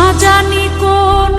না জানি কোন